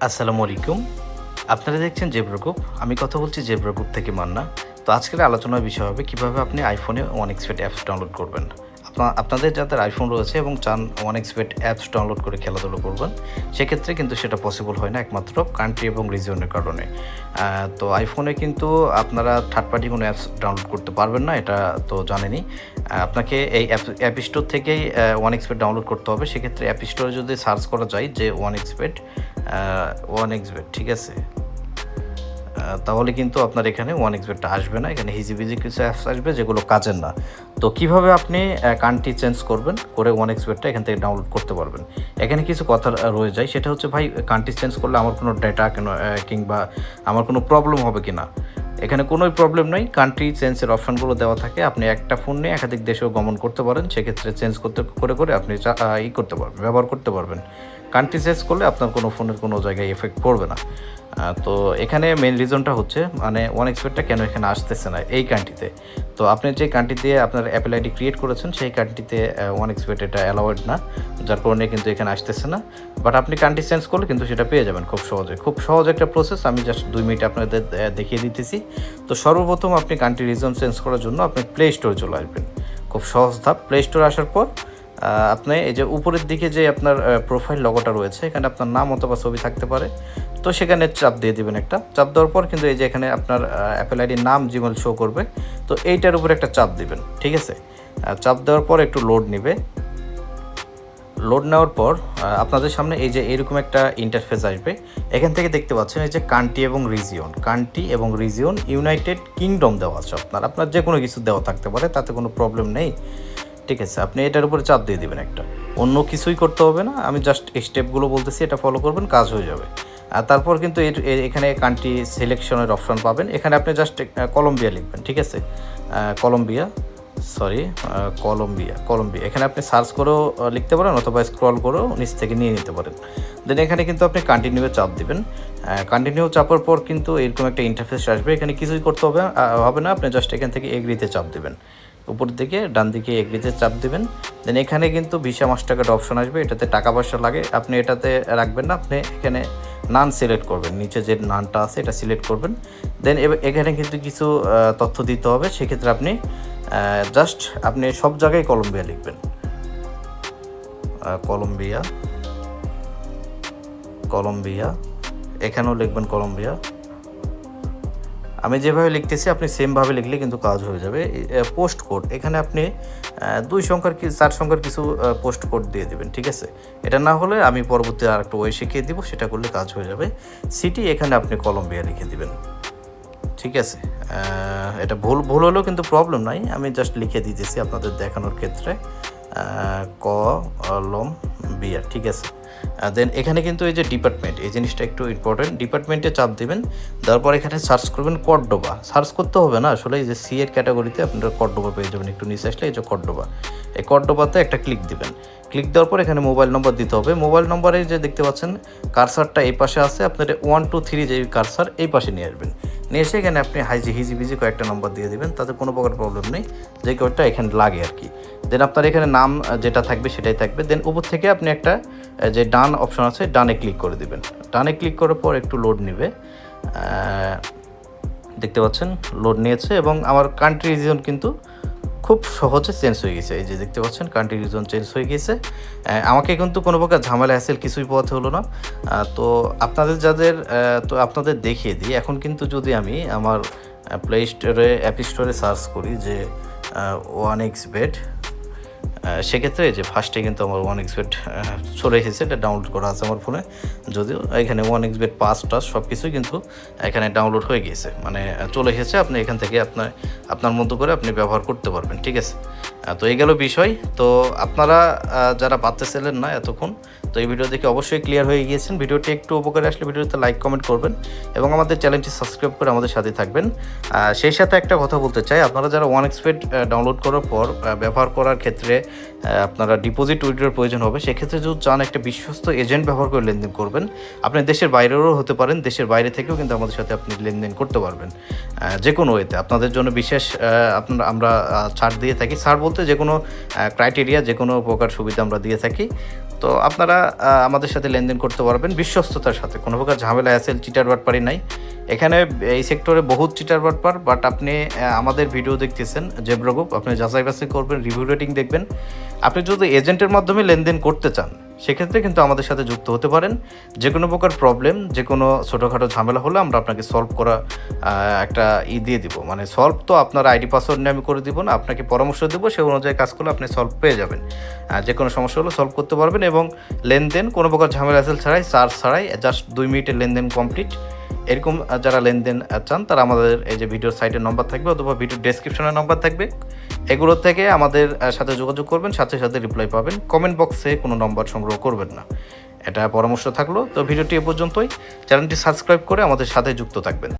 আসসালামু আলাইকুম। আপনারা দেখছেন জেব্রা গ্রুপ। আমি কথা বলছি জেব্রা গ্রুপ থেকে মান্না। তো আজকের আলোচনার বিষয় হবে কীভাবে আপনি আইফোনে ওয়ান এক্সপেট অ্যাপস ডাউনলোড করবেন। আপনা- আপনাদের যাদের আইফোন রয়েছে এবং চান ওয়ান এক্সপেট অ্যাপস ডাউনলোড করে খেলাধুলো করবেন সেক্ষেত্রে কিন্তু সেটা পসিবল হয় না একমাত্র কান্ট্রি এবং রিজিয়নের কারণে। তো আইফোনে কিন্তু আপনারা থার্ড পার্টি কোনো অ্যাপস ডাউনলোড করতে পারবেন না এটা তো জানেনই। আহ, আপনাকে এই অ্যাপ অ্যাপ স্টোর থেকেই ওয়ান এক্সপেট ডাউনলোড করতে হবে। সেক্ষেত্রে অ্যাপ স্টোরে যদি সার্চ করা যায় যে ওয়ান এক্সপেট ওয়ান এক্সপেট ঠিক আছে? তাহলে কিন্তু আপনার এখানে ওয়ান এক্সপেটটা আসবে না, এখানে হিজিবিজি কিছু অ্যাপস আসবে যেগুলো কাজের না। তো কীভাবে আপনি কান্ট্রি চেঞ্জ করবেন করে ওয়ান এক্সপেটটা এখান থেকে ডাউনলোড করতে পারবেন? এখানে কিছু কথা রয়ে যায়, সেটা হচ্ছে, ভাই কান্ট্রি চেঞ্জ করলে আমার কোনো ডেটা কেন কিংবা আমার কোনো প্রবলেম হবে কি না এখানে কোনোই প্রবলেম নেই কান্ট্রি চেঞ্জের অপশনগুলো দেওয়া থাকে, আপনি একটা ফোন নিয়ে একাধিক দেশেও গমন করতে পারেন, সেক্ষেত্রে চেঞ্জ করতে, করে করে আপনি ই করতে পারবেন, ব্যবহার করতে পারবেন। কান্ট্রি চেঞ্জ করলে আপনার কোনো ফোনের কোনো জায়গায় এফেক্ট পড়বে না। তো এখানে মেন রিজনটা হচ্ছে মানে ওয়ান এক্সপেক্টটা কেন এখানে আসতেছে না এই কান্ট্রিতে তো? আপনি যে কান্ট্রি দিয়ে আপনার অ্যাপেল আইডি ক্রিয়েট করেছেন, সেই কান্ট্রিতে ওয়ান এক্সপেক্ট এটা অ্যালাউড না, যার কারণে কিন্তু এখানে আসতেছে না। বাট আপনি কান্ট্রি চেঞ্জ করলে কিন্তু সেটা পেয়ে যাবেন খুব সহজে। খুব সহজ একটা প্রসেস আমি জাস্ট দুই মিনিট আপনাদের দেখিয়ে দিতেছি। তো সর্বপ্রথম আপনি কান্ট্রি রিজন চেঞ্জ করার জন্য আপনি প্লে স্টোরে চলে আসবেন। খুব সহজ ধাপ। প্লে স্টোরে আসার পর আপনি এই যে উপরের দিকে যে আপনার প্রোফাইল লগোটা রয়েছে, এখানে আপনার নাম অথবা ছবি থাকতে পারে। তো সেখানে চাপ দিয়ে দিবেন একটা। চাপ দেওয়ার পর কিন্তু এই যে এখানে আপনার অ্যাপেল আইডির নাম জিমেল শো করবে। তো এইটার উপরে একটা চাপ দিবেন, ঠিক আছে? চাপ দেওয়ার পর একটু লোড নেবে। লোড নেওয়ার পর আপনাদের সামনে এই যে এরকম একটা ইন্টারফেস আসবে। এখান থেকে দেখতে পাচ্ছেন এই যে কান্ট্রি এবং রিজিয়ন কান্ট্রি এবং রিজিয়ন ইউনাইটেড কিংডম দেওয়া আছে আপনার। আপনার যে কোনো কিছু দেওয়া থাকতে পারে, তাতে কোনো প্রবলেম নেই। ঠিক আছে, আপনি এটার উপরে চাপ দিয়ে দিবেন একটা। অন্য কিছুই করতে হবে না, আমি জাস্ট এই স্টেপগুলো বলতেছি, এটা ফলো করবেন, কাজ হয়ে যাবে। আর তারপর কিন্তু এর- এখানে কান্ট্রি সিলেকশনের অপশন পাবেন। এখানে আপনি জাস্ট কলম্বিয়া লিখবেন, ঠিক আছে? কলম্বিয়া সরি কলম্বিয়া কলম্বিয়া এখানে আপনি সার্চ করেও লিখতে পারেন অথবা স্ক্রল করেও নিচ থেকে নিয়ে নিতে পারেন। দেন এখানে কিন্তু আপনি কন্টিনিউ চাপ দিবেন। কন্টিনিউ চাপার পর কিন্তু এরকম একটা ইন্টারফেস আসবে। এখানে কিছুই করতে হবে হবে না, আপনি জাস্ট এখান থেকে এগ্রিতে চাপ দিবেন। উপর দিকে ডান দিকে এগ্রিতে চাপ দেবেন। দেন এখানে কিন্তু ভিসা মাস্টার কার্ড অপশন আসবে, এটাতে টাকা পয়সা লাগে। আপনি এটাতে রাখবেন না, আপনি এখানে নান সিলেক্ট করবেন। নিচে যে নানটা আছে, এটা সিলেক্ট করবেন। দেন এখানে কিন্তু কিছু তথ্য দিতে হবে। সেক্ষেত্রে আপনি জাস্ট আপনি সব জায়গায় কলম্বিয়া লিখবেন। কলম্বিয়া কলম্বিয়া এখানেও লিখবেন কলম্বিয়া আমি যেভাবে লিখতেছি, আপনি সেমভাবে লিখলে কিন্তু কাজ হয়ে যাবে। পোস্ট কোড এখানে আপনি দুই সংখ্যার কি, চার সংখ্যার কিছু পোস্ট কোড দিয়ে দেবেন, ঠিক আছে? এটা না হলে আমি পরবর্তী আর একটা ওয়ে শিখিয়ে দিব, সেটা করলে কাজ হয়ে যাবে। সিটি এখানে আপনি কলম্বিয়া লিখে দিবেন, ঠিক আছে? এটা ভুল ভুল হলেও কিন্তু প্রবলেম নাই। আমি জাস্ট লিখে দিতেছি আপনাদের দেখানোর ক্ষেত্রে কলম বিয়ার ঠিক আছে? দেন এখানে কিন্তু এই যে ডিপার্টমেন্ট এই জিনিসটা একটু ইম্পর্টেন্ট ডিপার্টমেন্টে চাপ দিবেন তারপর এখানে সার্চ করবেন কর্ডোবা সার্চ করতে হবে না, আসলে এই যে সি এর ক্যাটাগরিতে আপনারা কর্ডোবা পেয়ে যাবেন। একটু নিচে আসলে এই যে কর্ডোবা এই কর্ডোবাতে একটা ক্লিক দিবেন। ক্লিক দেওয়ার পর এখানে মোবাইল নম্বর দিতে হবে। মোবাইল নম্বরে যে দেখতে পাচ্ছেন কারসারটা এই পাশে আছে। আপনার ওয়ান টু থ্রি যে কারসার এই পাশে নিয়ে আসবেন। নিয়ে এসে এখানে আপনি হাইজি হিজি বিজি কয়েকটা নম্বর দিয়ে দিবেন, তাতে কোনো প্রকার প্রবলেম নেই। যে কয়েকটা এখানে লাগে আর কি। দেন আপনার এখানে নাম যেটা থাকবে সেটাই থাকবে। দেন উপর থেকে আপনি একটা যে ডান অপশন আছে, ডানে ক্লিক করে দিবেন। ডানে ক্লিক করার পর একটু লোড নেবে। দেখতে পাচ্ছেন লোড নিয়েছে এবং আমার কান্ট্রি রিজন কিন্তু খুব সহজে চেঞ্জ হয়ে গেছে। এই যে দেখতে পাচ্ছেন কান্ট্রি রিজন চেঞ্জ হয়ে গেছে। আমাকে কিন্তু কোনো প্রকার ঝামেলা হ্যাসেল কিছুই পোয়াতে হলো না। তো আপনাদের যাদের তো আপনাদের দেখিয়ে দিই। এখন কিন্তু যদি আমি আমার প্লে স্টোরে অ্যাপ স্টোরে সার্চ করি যে ওয়ান এক্স বেড সেক্ষেত্রে যে ফার্স্টে কিন্তু আমার ওয়ান এক্স বেড চলে এসেছে। এটা ডাউনলোড করা আছে আমার ফোনে যদিও এখানে ওয়ান এক্স বেড পাস টাস সব কিছুই কিন্তু এখানে ডাউনলোড হয়ে গিয়েছে। মানে চলে এসেছে। আপনি এখান থেকে আপনার আপনার মতো করে আপনি ব্যবহার করতে পারবেন। ঠিক আছে? তো এই গেল বিষয়। তো আপনারা যারা পারতেছিলেন না এতক্ষণ, তো এই ভিডিও দেখে অবশ্যই ক্লিয়ার হয়ে গিয়েছেন। ভিডিওটি একটু উপকারে আসলে ভিডিওতে লাইক কমেন্ট করবেন এবং আমাদের চ্যানেলটি সাবস্ক্রাইব করে আমাদের সাথে থাকবেন। সেই সাথে একটা কথা বলতে চাই, আপনারা যারা ওয়ান এক্সপেড ডাউনলোড করার পর ব্যবহার করার ক্ষেত্রে আপনারা ডিপোজিট উইড্রোর প্রয়োজন হবে, সেক্ষেত্রে যদি চান একটা বিশ্বস্ত এজেন্ট ব্যবহার করে লেনদেন করবেন, আপনি দেশের বাইরেরও হতে পারেন, দেশের বাইরে থেকেও কিন্তু আমাদের সাথে আপনি লেনদেন করতে পারবেন। যে কোনো ওয়েতে। আপনাদের জন্য বিশেষ আপনার, আমরা ছাড় দিয়ে থাকি। ছাড় বলতে যে কোনো ক্রাইটেরিয়া যে কোনো প্রকার সুবিধা আমরা দিয়ে থাকি। তো আপনারা আমাদের সাথে লেনদেন করতে পারবেন বিশ্বস্ততার সাথে। কোনো প্রকার ঝামেলা অ্যাসেল চিটার বাটপারি নাই। এখানে এই সেক্টরে বহুত চিটার বাটপার বাট আপনি আমাদের ভিডিও দেখতেছেন জেব্রা গ্রুপ আপনি যাচাই বাছাই করবেন রিভিউ রেটিং দেখবেন। আপনি যদি এজেন্টের মাধ্যমে লেনদেন করতে চান সেক্ষেত্রে কিন্তু আমাদের সাথে যুক্ত হতে পারেন। যে কোনো প্রকার প্রবলেম যে কোনো ছোটোখাটো ঝামেলা হলে আমরা আপনাকে সলভ করা একটা ই দিয়ে দিব। মানে সলভ তো আপনার আইডি পাসওয়ার্ড নিয়ে আমি করে দিব না, আপনাকে পরামর্শ দেবো, সে অনুযায়ী কাজ করলে আপনি সলভ পেয়ে যাবেন। যে কোনো সমস্যা হলে সলভ করতে পারবেন এবং লেনদেন, কোনো প্রকার ঝামেলা ছাড়াই চার্জ ছাড়াই জাস্ট দুই মিনিটের লেনদেন কমপ্লিট এরকম যারা লেনদেন চান, তারা আমাদের এই যে ভিডিওর সাইটের নম্বর থাকবে অথবা ভিডিও ডেসক্রিপশনের নম্বর থাকবে। এগুলো থেকে আমাদের সাথে যোগাযোগ করবেন, সাথে সাথে রিপ্লাই পাবেন। কমেন্ট বক্সে কোনো নম্বর সংগ্রহ করবেন না। এটা পরামর্শ থাকল। তো ভিডিওটি এ পর্যন্তই। চ্যানেলটি সাবস্ক্রাইব করে আমাদের সাথে যুক্ত থাকবেন।